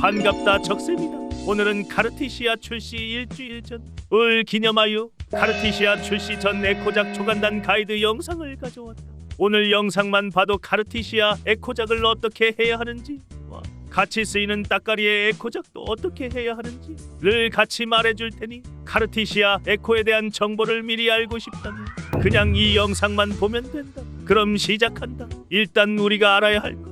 반갑다 적셉니다. 오늘은 카르티시아 출시 일주일 전 을 기념하여 카르티시아 출시 전 에코작 초간단 가이드 영상을 가져왔다. 오늘 영상만 봐도 카르티시아 에코작을 어떻게 해야 하는지 와, 같이 쓰이는 따까리의 에코작도 어떻게 해야 하는지를 같이 말해줄 테니 카르티시아 에코에 대한 정보를 미리 알고 싶다면 그냥 이 영상만 보면 된다. 그럼 시작한다. 일단 우리가 알아야 할 것.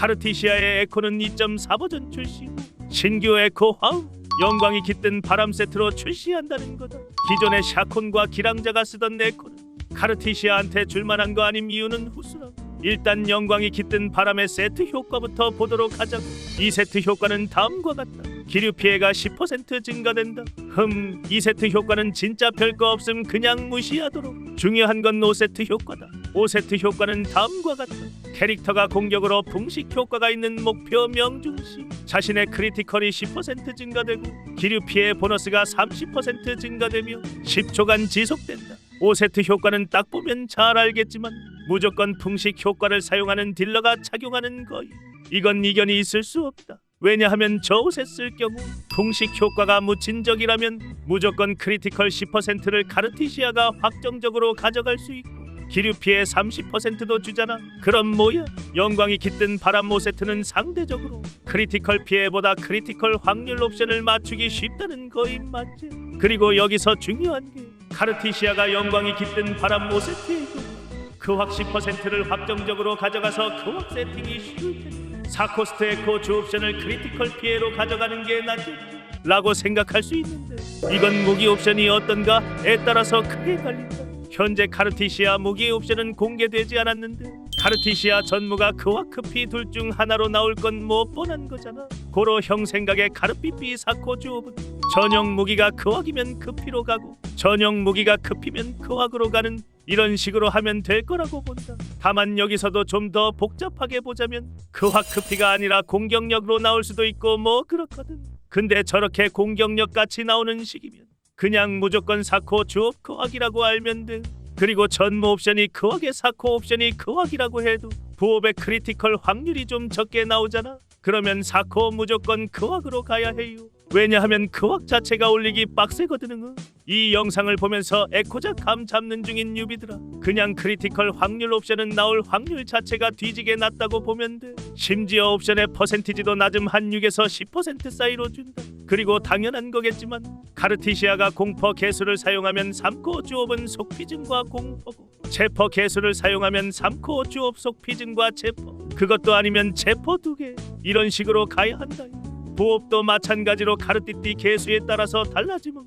카르티시아의 에코는 2.4 버전 출시 후 신규 에코 화우 영광이 깃든 바람 세트로 출시한다는 거다. 기존의 샤콘과 기랑자가 쓰던 에코는 카르티시아한테 줄만한 거 아님 이유는 후수라. 일단 영광이 깃든 바람의 세트 효과부터 보도록 하자고. 이 세트 효과는 다음과 같다. 기류 피해가 10% 증가된다. 흠, 이 세트 효과는 진짜 별거 없음 그냥 무시하도록. 중요한 건 5세트 효과다. 5세트 효과는 다음과 같다. 캐릭터가 공격으로 풍식 효과가 있는 목표 명중시 자신의 크리티컬이 10% 증가되고 기류 피해 보너스가 30% 증가되며 10초간 지속된다. 5세트 효과는 딱 보면 잘 알겠지만 무조건 풍식 효과를 사용하는 딜러가 착용하는 거이. 이건 이견이 있을 수 없다. 왜냐하면 저 옷에 쓸 경우 풍식 효과가 묻힌 적이라면 무조건 크리티컬 10%를 카르티시아가 확정적으로 가져갈 수 있고 기류 피해 30%도 주잖아. 그럼 뭐야? 영광이 깃든 바람 모세트는 상대적으로 크리티컬 피해보다 크리티컬 확률 옵션을 맞추기 쉽다는 거임 맞지? 그리고 여기서 중요한 게 카르티시아가 영광이 깃든 바람 모세트의 효과 그확 10%를 확정적으로 가져가서 그확 세팅이 쉬울 텐데 사코스트 에코 주 옵션을 크리티컬 피해로 가져가는 게 낫겠지? 라고 생각할 수 있는데 이건 무기 옵션이 어떤가에 따라서 크게 갈린다. 현재 카르티시아 무기 옵션은 공개되지 않았는데 카르티시아 전무가 그와 크피 둘 중 하나로 나올 건 뭐 뻔한 거잖아. 고로 형 생각에 카르피피 사코 주옵은 전용 무기가 크왁이면 크피로 가고 전용 무기가 크피면 크왁으로 가는 이런 식으로 하면 될 거라고 본다. 다만 여기서도 좀 더 복잡하게 보자면 크왁 크피가 아니라 공격력으로 나올 수도 있고 뭐 그렇거든. 근데 저렇게 공격력 같이 나오는 식이면 그냥 무조건 사코 주옵 크왁이라고 알면 돼. 그리고 전무 옵션이 크왁의 사코 옵션이 크왁이라고 해도 부업의 크리티컬 확률이 좀 적게 나오잖아. 그러면 사코 무조건 크왁으로 가야 해요. 왜냐하면 크왁 자체가 올리기 빡세거든. 이 영상을 보면서 에코작 감 잡는 중인 유비들아. 그냥 크리티컬 확률 옵션은 나올 확률 자체가 뒤지게 낮다고 보면 돼. 심지어 옵션의 퍼센티지도 낮음 한 6에서 10% 사이로 준다. 그리고 당연한 거겠지만 카르티시아가 공퍼 개수를 사용하면 3코 주옵은 속피증과 공퍼고 체퍼 개수를 사용하면 3코 주옵 속피증과 체퍼 그것도 아니면 체퍼 두개 이런 식으로 가야 한다. 부업도 마찬가지로 카르티띠 개수에 따라서 달라지면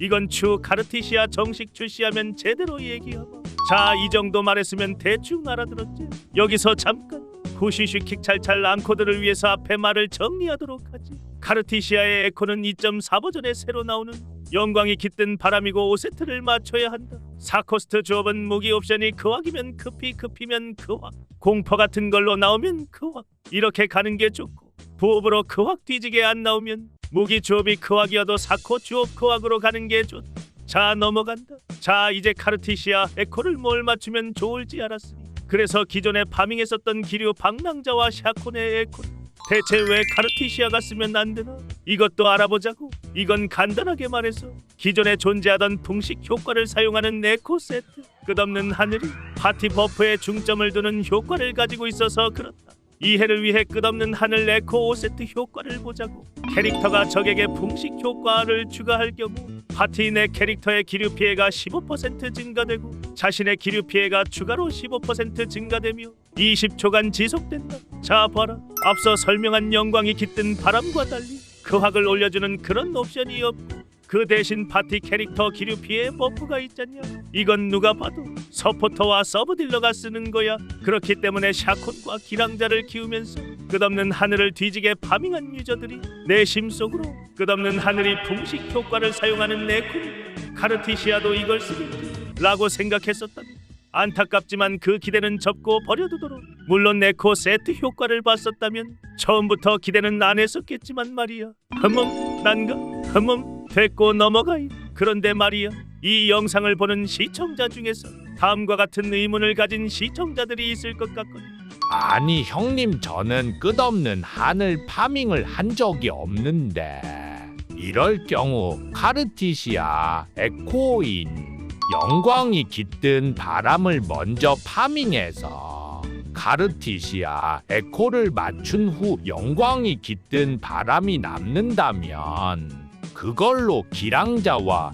이건 추 카르티시아 정식 출시하면 제대로 얘기하마. 자, 이 정도 말했으면 대충 알아들었지. 여기서 잠깐 후시슈 킥찰찰 앙코드를 위해서 앞에 말을 정리하도록 하지. 카르티시아의 에코는 2.4 버전에 새로 나오는 영광이 깃든 바람이고 5세트를 맞춰야 한다. 사코스트 조업은 무기 옵션이 크왁이면 크피 크피면 크왁 공퍼 같은 걸로 나오면 크왁 이렇게 가는 게 좋고 부업으로 크왁 뒤지게 안 나오면 무기 조업이 크왁이어도 사코 조업 크왁으로 가는 게 좋다. 자 넘어간다. 자 이제 카르티시아 에코를 뭘 맞추면 좋을지 알았으니 그래서 기존에 파밍했었던 기류 방랑자와 샤콘의 에코를 대체 왜 카르티시아가 쓰면 안 되나? 이것도 알아보자고. 이건 간단하게 말해서 기존에 존재하던 풍식 효과를 사용하는 네코 세트. 끝없는 하늘이 파티 버프에 중점을 두는 효과를 가지고 있어서 그렇다. 이해를 위해 끝없는 하늘 네코 5세트 효과를 보자고. 캐릭터가 적에게 풍식 효과를 추가할 경우 파티 내 캐릭터의 기류 피해가 15% 증가되고 자신의 기류 피해가 추가로 15% 증가되며 20초간 지속된다. 자 봐라. 앞서 설명한 영광이 깃든 바람과 달리 그 확을 올려주는 그런 옵션이 없고 그 대신 파티 캐릭터 기류 피해 버프가 있잖냐. 이건 누가 봐도 서포터와 서브딜러가 쓰는 거야. 그렇기 때문에 샤콘과 기랑자를 키우면서 끝없는 하늘을 뒤지게 파밍한 유저들이 내 심속으로 끝없는 하늘이 풍식 효과를 사용하는 네쿤 카르티시아도 이걸 쓰겠지 라고 생각했었다니 안타깝지만 그 기대는 접고 버려두도록 물론 네코 세트 효과를 봤었다면 처음부터 기대는 안 했었겠지만 말이야 흠음 난가 흠음 됐고 넘어가요 그런데 말이야 이 영상을 보는 시청자 중에서 다음과 같은 의문을 가진 시청자들이 있을 것 같거든 아니 형님 저는 끝없는 하늘 파밍을 한 적이 없는데. 이럴 경우 카르티시아 에코인 영광이 깃든 바람을 먼저 파밍해서 카르티시아 에코를 맞춘 후 영광이 깃든 바람이 남는다면 그걸로 기랑자와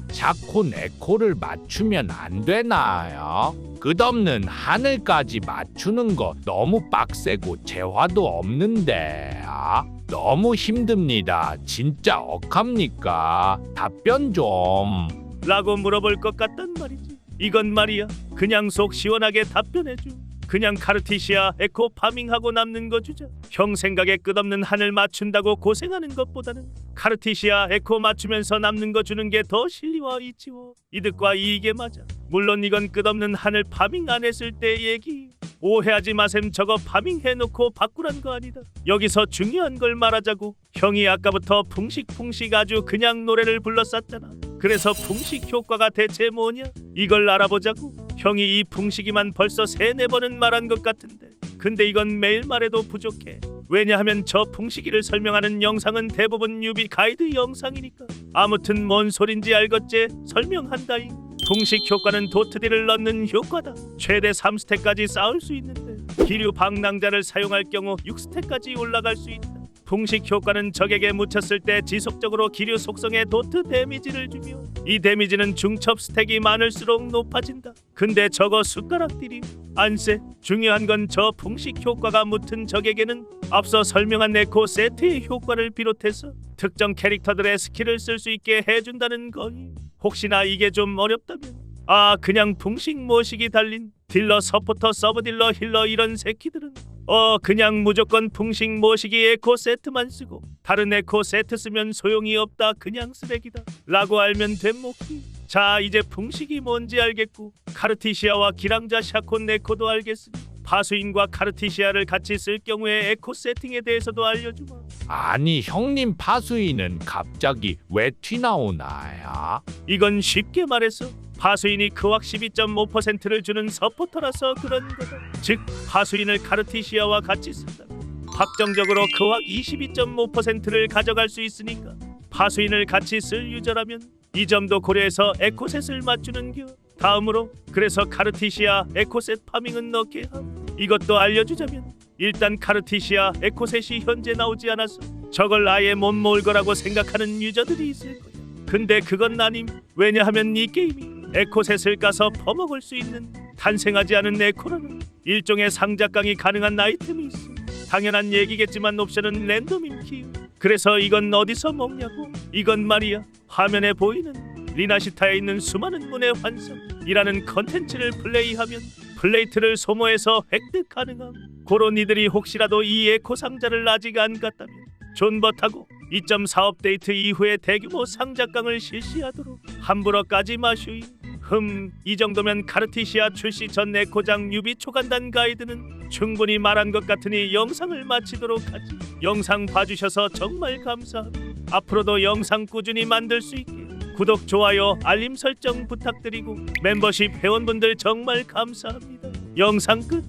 에코를 맞추면 안 되나요? 끝없는 하늘까지 맞추는 거 너무 빡세고 재화도 없는데 아, 너무 힘듭니다. 진짜 억합니까? 답변 좀. 라고 물어볼 것 같단 말이지. 이건 말이야. 그냥 속 시원하게 답변해줘. 그냥 카르티시아 에코 파밍하고 남는 거 주자. 형 생각에 끝없는 하늘 맞춘다고 고생하는 것보다는 카르티시아 에코 맞추면서 남는 거 주는 게 더 실리와 이치워. 이득과 이익에 맞아. 물론 이건 끝없는 하늘 파밍 안 했을 때 얘기. 오해하지 마셈 저거 파밍 해놓고 바꾸란 거 아니다. 여기서 중요한 걸 말하자고. 형이 아까부터 풍식풍식 아주 그냥 노래를 불렀었잖아. 그래서 풍식 효과가 대체 뭐냐? 이걸 알아보자고. 형이 이 풍식이만 벌써 세네 번은 말한 것 같은데. 근데 이건 매일 말해도 부족해. 왜냐하면 저 풍식이를 설명하는 영상은 대부분 유비 가이드 영상이니까. 아무튼 뭔 소린지 알겠지? 설명한다잉. 풍식 효과는 도트딜을 넣는 효과다. 최대 3스택까지 쌓을 수 있는데 기류 방랑자를 사용할 경우 6스택까지 올라갈 수 있다. 풍식 효과는 적에게 묻혔을 때 지속적으로 기류 속성에 도트 데미지를 주며 이 데미지는 중첩 스택이 많을수록 높아진다. 근데 저거 숟가락들이 안세 중요한 건 저 풍식 효과가 묻은 적에게는 앞서 설명한 네코 세트의 효과를 비롯해서 특정 캐릭터들의 스킬을 쓸 수 있게 해준다는 거니 혹시나 이게 좀 어렵다면 아 그냥 풍식 모식이 달린 딜러 서포터 서브딜러 힐러 이런 새끼들은 어 그냥 무조건 풍식 모시기 에코 세트만 쓰고 다른 에코 세트 쓰면 소용이 없다 그냥 쓰레기다 라고 알면 된목기 자 이제 풍식이 뭔지 알겠고 카르티시아와 기랑자 샤콘 네코도 알겠으니 파수인과 카르티시아를 같이 쓸 경우에 에코 세팅에 대해서도 알려주마 아니 형님 파수이는 갑자기 왜 튀나오나요? 이건 쉽게 말해서 파수인이 크왁 12.5%를 주는 서포터라서 그런 거다. 즉 파수인을 카르티시아와 같이 쓴다. 확정적으로 크왁 22.5%를 가져갈 수 있으니까 파수인을 같이 쓸 유저라면 이 점도 고려해서 에코셋을 맞추는 겨. 다음으로 그래서 카르티시아 에코셋 파밍은 넣게 함. 이것도 알려주자면 일단 카르티시아 에코셋이 현재 나오지 않아서 저걸 아예 못 모을 거라고 생각하는 유저들이 있을 거야. 근데 그건 아님. 왜냐하면 이 게임이 에코셋을 까서 퍼먹을 수 있는 탄생하지 않은 에코라는 일종의 상작강이 가능한 아이템이 있어. 당연한 얘기겠지만 옵션은 랜덤임 키. 그래서 이건 어디서 먹냐고? 이건 말이야 화면에 보이는 리나시타에 있는 수많은 문의 환상이라는 컨텐츠를 플레이하면 플레이트를 소모해서 획득 가능함. 고로 니들이 혹시라도 이 에코 상자를 아직 안 갔다면 존버타고 2.4 업데이트 이후에 대규모 상작강을 실시하도록 함부로 까지 마슈이. 흠, 이 정도면 카르티시아 출시 전 에코장 유비 초간단 가이드는 충분히 말한 것 같으니 영상을 마치도록 하지. 영상 봐주셔서 정말 감사합니다. 앞으로도 영상 꾸준히 만들 수 있게 구독, 좋아요, 알림 설정 부탁드리고 멤버십 회원분들 정말 감사합니다. 영상 끝.